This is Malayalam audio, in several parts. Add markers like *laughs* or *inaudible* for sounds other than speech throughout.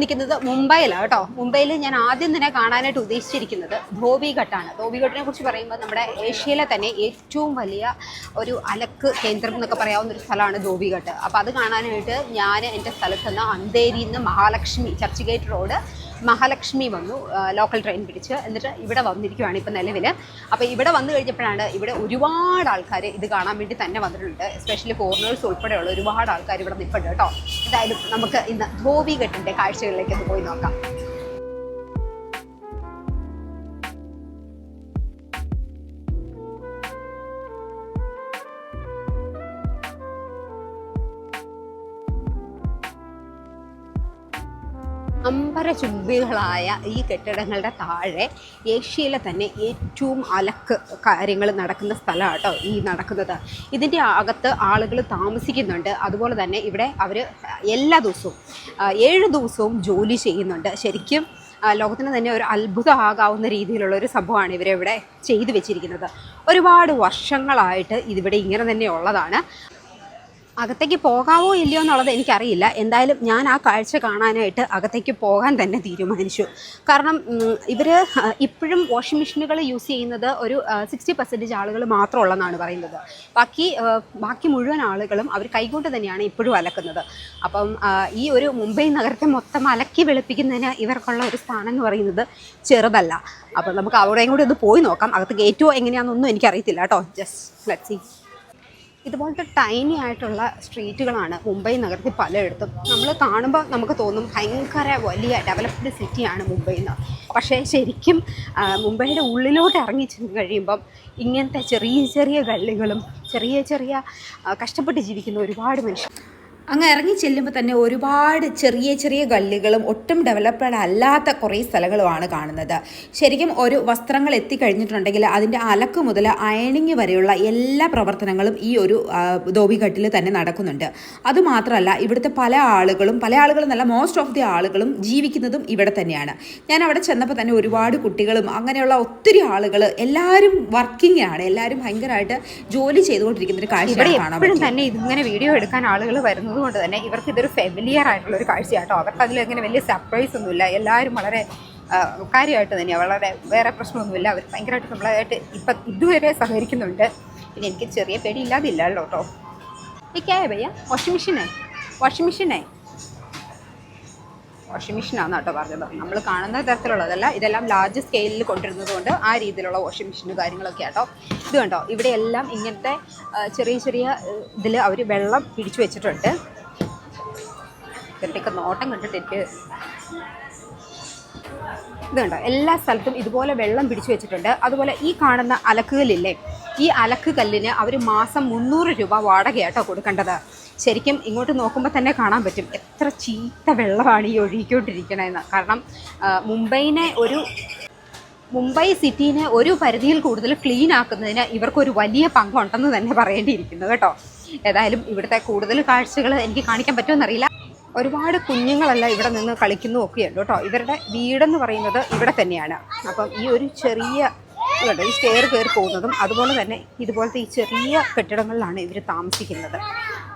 നിൽക്കുന്നത് മുംബൈയിലാണ് കേട്ടോ. മുംബൈയിൽ ഞാൻ ആദ്യം തന്നെ കാണാനായിട്ട് ഉദ്ദേശിച്ചിരിക്കുന്നത് ധോബിഘട്ടാണ്. ധോബിഘട്ടിനെ കുറിച്ച് പറയുമ്പോൾ നമ്മുടെ ഏഷ്യയിലെ തന്നെ ഏറ്റവും വലിയ ഒരു അലക്ക് കേന്ദ്രം എന്നൊക്കെ പറയാവുന്ന ഒരു സ്ഥലമാണ് ധോബിഘട്ട്. അപ്പോൾ അത് കാണാനായിട്ട് ഞാൻ എന്റെ സ്ഥലത്ത് നിന്ന് അന്തേരിയിൽ നിന്ന് മഹാലക്ഷ്മി ചർച്ച് ഗേറ്റ് റോഡ് മഹാലക്ഷ്മി വന്നു ലോക്കൽ ട്രെയിൻ പിടിച്ച്. എന്നിട്ട് ഇവിടെ വന്നിരിക്കുകയാണ് ഇപ്പം നിലവിൽ. അപ്പോൾ ഇവിടെ വന്നു കഴിഞ്ഞപ്പോഴാണ് ഇവിടെ ഒരുപാട് ആൾക്കാർ ഇത് കാണാൻ വേണ്ടി തന്നെ വന്നിട്ടുണ്ട്. എസ്പെഷ്യലി ഫോറിനേഴ്സ് ഉൾപ്പെടെയുള്ള ഒരുപാട് ആൾക്കാർ ഇവിടെ നിൽപ്പുണ്ട് കേട്ടോ. എന്തായാലും നമുക്ക് ഇന്ന് ധോബിഘട്ടിന്റെ കാഴ്ചകളിലേക്ക് ഒന്ന് പോയി നോക്കാം. അമ്പരചുംബികളായ ഈ കെട്ടിടങ്ങളുടെ താഴെ ഏഷ്യയിലെ തന്നെ ഏറ്റവും അലക്ക് കാര്യങ്ങൾ നടക്കുന്ന സ്ഥലമാണ് കേട്ടോ ഈ നടക്കുന്നത്. ഇതിന്റെ അകത്ത് ആളുകൾ താമസിക്കുന്നുണ്ട്. അതുപോലെ തന്നെ ഇവിടെ അവർ എല്ലാ ദിവസവും ഏഴ് ദിവസവും ജോലി ചെയ്യുന്നുണ്ട്. ശരിക്കും ലോകത്തിന് തന്നെ ഒരു അത്ഭുതമാകാവുന്ന രീതിയിലുള്ള ഒരു സംഭവമാണ് ഇവിടെ ചെയ്തു വെച്ചിരിക്കുന്നത്. ഒരുപാട് വർഷങ്ങളായിട്ട് ഇതിവിടെ ഇങ്ങനെ തന്നെ ഉള്ളതാണ്. അകത്തേക്ക് പോകാവോ ഇല്ലയോ എന്നുള്ളത് എനിക്കറിയില്ല. എന്തായാലും ഞാൻ ആ കാഴ്ച കാണാനായിട്ട് അകത്തേക്ക് പോകാൻ തന്നെ തീരുമാനിച്ചു. കാരണം ഇവർ ഇപ്പോഴും വാഷിംഗ് മെഷീനുകൾ യൂസ് ചെയ്യുന്നത് ഒരു സിക്സ്റ്റി പെർസെന്റേജ് ആളുകൾ മാത്രമുള്ളതെന്നാണ് പറയുന്നത്. ബാക്കി ബാക്കി മുഴുവൻ ആളുകളും അവർ കൈകൊണ്ട് തന്നെയാണ് ഇപ്പോഴും അലക്കുന്നത്. അപ്പം ഈ ഒരു മുംബൈ നഗരത്തെ മൊത്തം അലക്കി വെളുപ്പിക്കുന്നതിന് ഇവർക്കുള്ള ഒരു സ്ഥാനം എന്ന് പറയുന്നത് ചെറുതല്ല. അപ്പം നമുക്ക് അവിടെയും കൂടി ഒന്ന് പോയി നോക്കാം. അകത്ത് ഗേറ്റോ എങ്ങനെയാണെന്നൊന്നും എനിക്കറിയത്തില്ല കേട്ടോ. ജസ്റ്റ് ലെറ്റ് സി ഇതുപോലത്തെ ടൈനി ആയിട്ടുള്ള സ്ട്രീറ്റുകളാണ് മുംബൈ നഗരത്തിൽ പലയിടത്തും. നമ്മൾ കാണുമ്പോൾ നമുക്ക് തോന്നും ഭയങ്കര വലിയ ഡെവലപ്ഡ് സിറ്റിയാണ് മുംബൈ എന്ന്. പക്ഷേ ശരിക്കും മുംബൈയുടെ ഉള്ളിലോട്ട് ഇറങ്ങി ചെന്ന് കഴിയുമ്പം ഇങ്ങനത്തെ ചെറിയ ചെറിയ ഗള്ളികളും ചെറിയ ചെറിയ കഷ്ടപ്പെട്ട് ജീവിക്കുന്ന ഒരുപാട് മനുഷ്യർ അങ്ങ് ഇറങ്ങി ചെല്ലുമ്പോൾ തന്നെ ഒരുപാട് ചെറിയ ചെറിയ ഗല്ലുകളും ഒട്ടും ഡെവലപ്ഡ് അല്ലാത്ത കുറേ സ്ഥലങ്ങളുമാണ് കാണുന്നത്. ശരിക്കും ഒരു വസ്ത്രങ്ങൾ എത്തിക്കഴിഞ്ഞിട്ടുണ്ടെങ്കിൽ അതിന്റെ അലക്ക് മുതൽ അയണിങ് വരെയുള്ള എല്ലാ പ്രവർത്തനങ്ങളും ഈ ഒരു ധോബിഘട്ടിൽ തന്നെ നടക്കുന്നുണ്ട്. അതുമാത്രമല്ല ഇവിടുത്തെ പല ആളുകളും പല ആളുകളും എന്നല്ല മോസ്റ്റ് ഓഫ് ദി ആളുകളും ജീവിക്കുന്നതും ഇവിടെ തന്നെയാണ്. ഞാൻ അവിടെ ചെന്നപ്പോൾ തന്നെ ഒരുപാട് കുട്ടികളും അങ്ങനെയുള്ള ഒത്തിരി ആളുകൾ എല്ലാവരും വർക്കിംഗ് ആണ്. എല്ലാവരും ഭയങ്കരമായിട്ട് ജോലി ചെയ്തുകൊണ്ടിരിക്കുന്ന ഒരു കാഴ്ച കാണാൻ തന്നെ ഇതിങ്ങനെ വീഡിയോ എടുക്കാൻ ആളുകൾ വരുന്നത് കൊണ്ട് തന്നെ ഇവർക്ക് ഇതൊരു ഫെമിലിയർ ആയിട്ടുള്ള ഒരു കാഴ്ചയാട്ടോ. അവർക്ക് അതിൽ അങ്ങനെ വലിയ സർപ്രൈസ് ഒന്നുമില്ല. എല്ലാവരും വളരെ കാര്യമായിട്ട് തന്നെയാണ് വളരെ വേറെ പ്രശ്നമൊന്നുമില്ല. അവർ ഭയങ്കരമായിട്ട് നമ്മളായിട്ട് ഇപ്പം ഇതുവരെ സഹകരിക്കുന്നുണ്ട്. പിന്നെ എനിക്ക് ചെറിയ പേടി ഇല്ലാതില്ലല്ലോ കേട്ടോ ഈ ക്യാ ഭയ്യ വാഷിംഗ് മെഷീനായി വാഷിംഗ് മെഷീനേ വാഷിംഗ് മെഷീനാണ് കേട്ടോ പറഞ്ഞത്. നമ്മൾ കാണുന്ന തരത്തിലുള്ളതല്ല ഇതെല്ലാം ലാർജ് സ്കെയിലിൽ കൊണ്ടിരുന്നത് കൊണ്ട് ആ രീതിയിലുള്ള വാഷിംഗ് മെഷീനും കാര്യങ്ങളൊക്കെ ആട്ടോ. ഇത് കണ്ടോ ഇവിടെയെല്ലാം ഇങ്ങനത്തെ ചെറിയ ചെറിയ ഇതിൽ അവർ വെള്ളം പിടിച്ചു വെച്ചിട്ടുണ്ട്. ഇവരുടെയൊക്കെ നോട്ടം കണ്ടിട്ട് എനിക്ക് കണ്ടോ എല്ലാ സ്ഥലത്തും ഇതുപോലെ വെള്ളം പിടിച്ചു വെച്ചിട്ടുണ്ട്. അതുപോലെ ഈ കാണുന്ന അലക്കുകല്ലില്ലേ ഈ അലക്ക് കല്ലിന് അവർ മാസം മുന്നൂറ് രൂപ വാടകയാട്ടോ കൊടുക്കേണ്ടത്. ശരിക്കും ഇങ്ങോട്ട് നോക്കുമ്പോൾ തന്നെ കാണാൻ പറ്റും. എത്ര ചീത്ത വെള്ളമാണ് ഈ ഒഴുകിക്കൊണ്ടിരിക്കണതെന്ന് കാരണം മുംബൈനെ ഒരു മുംബൈ സിറ്റീനെ ഒരു പരിധിയിൽ കൂടുതൽ ക്ലീൻ ആക്കുന്നതിന് ഇവർക്കൊരു വലിയ പങ്കുണ്ടെന്ന് തന്നെ പറയേണ്ടിയിരിക്കുന്നു കേട്ടോ. ഏതായാലും ഇവിടുത്തെ കൂടുതൽ കാഴ്ചകൾ എനിക്ക് കാണിക്കാൻ പറ്റുമെന്നറിയില്ല. ഒരുപാട് കുഞ്ഞുങ്ങളല്ല ഇവിടെ നിന്ന് കളിക്കുന്നു ഒക്കെയുണ്ട് കേട്ടോ. ഇവരുടെ വീടെന്ന് പറയുന്നത് ഇവിടെ തന്നെയാണ്. അപ്പം ഈ ഒരു ചെറിയ ഇതുണ്ട് ഈ സ്റ്റെയർ കയറി പോകുന്നതും അതുപോലെ തന്നെ ഇതുപോലത്തെ ഈ ചെറിയ കെട്ടിടങ്ങളിലാണ് ഇവർ താമസിക്കുന്നത്.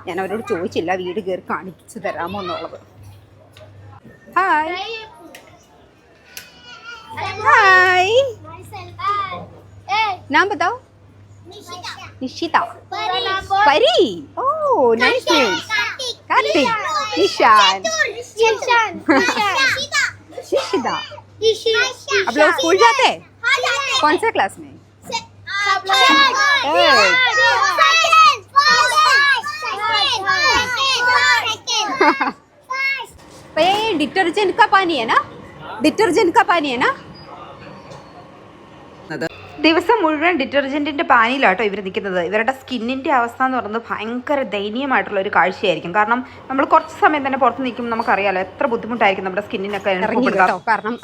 ഞാൻ അവരോട് ചോദിച്ചില്ല വീട് കയറി കാണിച്ചു തരാമോ എന്നുള്ളത് ഹായ് ഹായ് नाम बताओ निशिता परी ओ नाइस नेम कार्तिक निशान शिशिता आप लोग स्कूल जाते हैं कौन से क्लास में *laughs* ये डिटर्जेंट का पानी है ना? डिटर्जेंट का पानी है ना? ദിവസം മുഴുവൻ ഡിറ്റർജന്റിന്റെ പാനിയിലാട്ടോ ഇവർ നിൽക്കുന്നത്. ഇവരുടെ സ്കിന്നിന്റെ അവസ്ഥ എന്ന് പറയുന്നത് ഭയങ്കര ദയനീയമായിട്ടുള്ള ഒരു കാഴ്ചയായിരിക്കും. കാരണം നമ്മൾ കുറച്ച് സമയം തന്നെ പുറത്ത് നിൽക്കുമ്പോൾ നമുക്കറിയാലോ എത്ര ബുദ്ധിമുട്ടായിരിക്കും നമ്മുടെ സ്കിന്നിനൊക്കെ ഇറങ്ങി കേട്ടോ. കാരണം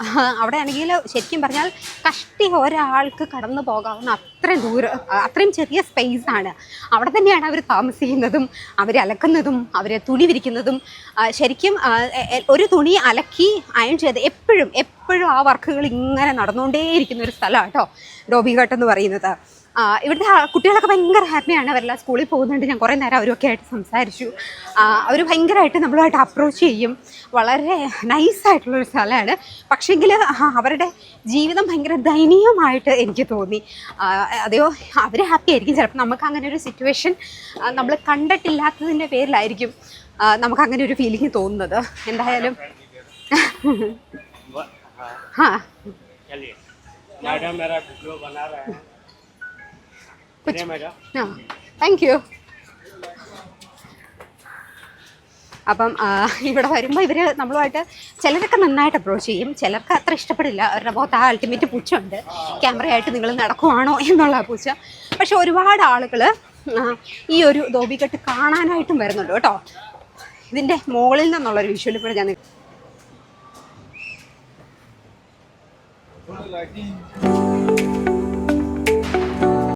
അവിടെ ആണെങ്കിൽ ശരിക്കും പറഞ്ഞാൽ കഷ്ടി ഒരാൾക്ക് കടന്നു പോകാവുന്ന അത്രയും ദൂരം അത്രയും ചെറിയ സ്പേസ് ആണ്. അവിടെ തന്നെയാണ് അവർ താമസിക്കുന്നതും അവർ അലക്കുന്നതും അവർ തുണി വിരിക്കുന്നതും. ശരിക്കും ഒരു തുണി അലക്കി അയൺ ചെയ്ത് എപ്പോഴും എപ്പോഴും ആ വർക്കുകൾ ഇങ്ങനെ നടന്നുകൊണ്ടേയിരിക്കുന്ന ഒരു സ്ഥലമാണ് കേട്ടോ ഡോബിഘട്ട് എന്ന് പറയുന്നത്. ഇവിടുത്തെ കുട്ടികളൊക്കെ ഭയങ്കര ഹാപ്പിയാണ് അവരെല്ലാം സ്കൂളിൽ പോകുന്നുണ്ട്. ഞാൻ കുറേ നേരം അവരൊക്കെ ആയിട്ട് സംസാരിച്ചു അവർ ഭയങ്കരമായിട്ട് നമ്മളുമായിട്ട് അപ്രോച്ച് ചെയ്യും. വളരെ നൈസായിട്ടുള്ളൊരു സ്ഥലമാണ്. പക്ഷേങ്കിൽ അവരുടെ ജീവിതം ഭയങ്കര ദയനീയമായിട്ട് എനിക്ക് തോന്നി. അതെയോ? അവർ ഹാപ്പി ആയിരിക്കും. ചിലപ്പോൾ നമുക്ക് അങ്ങനെ ഒരു സിറ്റുവേഷൻ നമ്മൾ കണ്ടിട്ടില്ലാത്തതിന്റെ പേരിലായിരിക്കും നമുക്ക് അങ്ങനെ ഒരു ഫീലിംഗ് തോന്നുന്നത്. എന്തായാലും *laughs* ആ चलिए मैडम मेरा वीडियो बना रहे हैं चलिए मैडम ആ താങ്ക് യു അപ്പം ആ, ഇവിടെ വരുമ്പോൾ ഇവർ നമ്മളുമായിട്ട് ചിലരൊക്കെ നന്നായിട്ട് അപ്രോച്ച് ചെയ്യും ചിലർക്ക് അത്ര ഇഷ്ടപ്പെടില്ല അവരുടെ മുഖത്ത് ആ അൾട്ടിമേറ്റ് പുച്ഛമുണ്ട് ക്യാമറയായിട്ട് നിങ്ങൾ നടക്കുവാണോ എന്നുള്ള ആ പുച്ഛ പക്ഷെ ഒരുപാട് ആളുകൾ ഈ ഒരു ധോബിക്കെട്ട് കാണാനായിട്ടും വരുന്നുണ്ട് കേട്ടോ ഇതിൻ്റെ മുകളിൽ നിന്നുള്ളൊരു വിഷ്വൽ ഇപ്പോൾ ഞാൻ Laguinho.